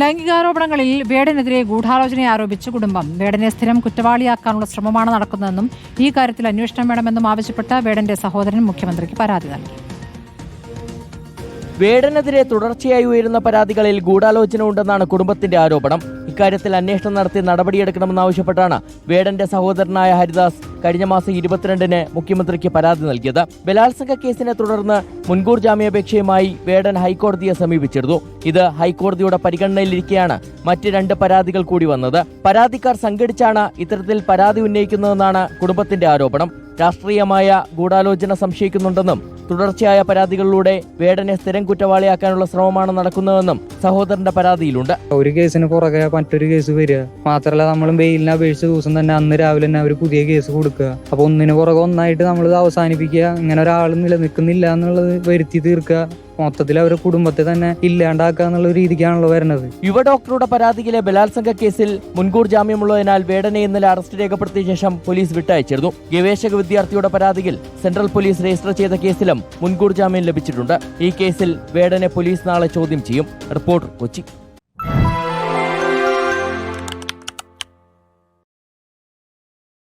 ലൈംഗികാരോപണങ്ങളിൽ വേടനെതിരെ ഗൂഢാലോചന ആരോപിച്ച് കുടുംബം വേടനെ സ്ഥിരം കുറ്റവാളിയാക്കാനുള്ള ശ്രമമാണ് നടക്കുന്നതെന്നും ഈ കാര്യത്തിൽ അന്വേഷണം വേണമെന്നും ആവശ്യപ്പെട്ട് വേടന്റെ സഹോദരൻ മുഖ്യമന്ത്രിക്ക് പരാതി നൽകി. വേടനെതിരെ തുടർച്ചയായി ഉയരുന്ന പരാതികളിൽ ഗൂഢാലോചന ഉണ്ടെന്നാണ് കുടുംബത്തിന്റെ ആരോപണം. ഇക്കാര്യത്തിൽ അന്വേഷണം നടത്തി നടപടിയെടുക്കണമെന്നാവശ്യപ്പെട്ടാണ് വേടന്റെ സഹോദരനായ ഹരിദാസ് കഴിഞ്ഞ മാസം ഇരുപത്തിരണ്ടിന് മുഖ്യമന്ത്രിക്ക് പരാതി നൽകിയത്. ബലാത്സംഗ കേസിനെ തുടർന്ന് മുൻകൂർ ജാമ്യാപേക്ഷയുമായി വേടൻ ഹൈക്കോടതിയെ സമീപിച്ചിരുന്നു. ഇത് ഹൈക്കോടതിയുടെ പരിഗണനയിലിരിക്കെയാണ് മറ്റ് രണ്ട് പരാതികൾ കൂടി വന്നത്. പരാതിക്കാർ സംഘടിച്ചാണ് ഇത്തരത്തിൽ പരാതി ഉന്നയിക്കുന്നതെന്നാണ് കുടുംബത്തിന്റെ ആരോപണം. രാഷ്ട്രീയമായ ഗൂഢാലോചന സംശയിക്കുന്നുണ്ടെന്നും തുടർച്ചയായ പരാതികളിലൂടെ വേടനെ സ്ഥിരം കുറ്റവാളിയാക്കാനുള്ള ശ്രമമാണ് നടക്കുന്നതെന്നും സഹോദരന്റെ പരാതിയിലുണ്ട്. ഒരു കേസിന് പുറകെ മറ്റൊരു കേസ് വരിക. മാത്രമല്ല നമ്മൾ വെയിലിനെ അപേക്ഷിച്ച ദിവസം തന്നെ അന്ന് രാവിലെ തന്നെ അവർ പുതിയ കേസ് കൊടുക്കുക. അപ്പൊ ഒന്നിന് പുറകെ ഒന്നായിട്ട് നമ്മൾ ഇത് അവസാനിപ്പിക്കുക. ഇങ്ങനെ ഒരാൾ നിലനിൽക്കുന്നില്ല എന്നുള്ളത് വരുത്തി തീർക്കുക. മൊത്തത്തിൽ അവരുടെ കുടുംബത്തെ തന്നെ ഇല്ലാണ്ടാക്കുക എന്നുള്ള രീതിക്കാണല്ലോ വരുന്നത് യുവ ഡോക്ടറുടെ പരാതിയിലെ ബലാത്സംഗ കേസിൽ മുൻകൂർ ജാമ്യമുള്ളതിനാൽ വേടനെ ഇന്നലെ അറസ്റ്റ് രേഖപ്പെടുത്തിയ ശേഷം പോലീസ് വിട്ടയച്ചിരുന്നു. ഗവേഷക വിദ്യാർത്ഥിയുടെ പരാതിയിൽ സെൻട്രൽ പോലീസ് രജിസ്റ്റർ ചെയ്ത കേസിലും മുൻകൂർ ജാമ്യം ലഭിച്ചിട്ടുണ്ട്. ഈ കേസിൽ വേടനെ പോലീസ് നാളെ ചോദ്യം ചെയ്യും. റിപ്പോർട്ടർ കൊച്ചി.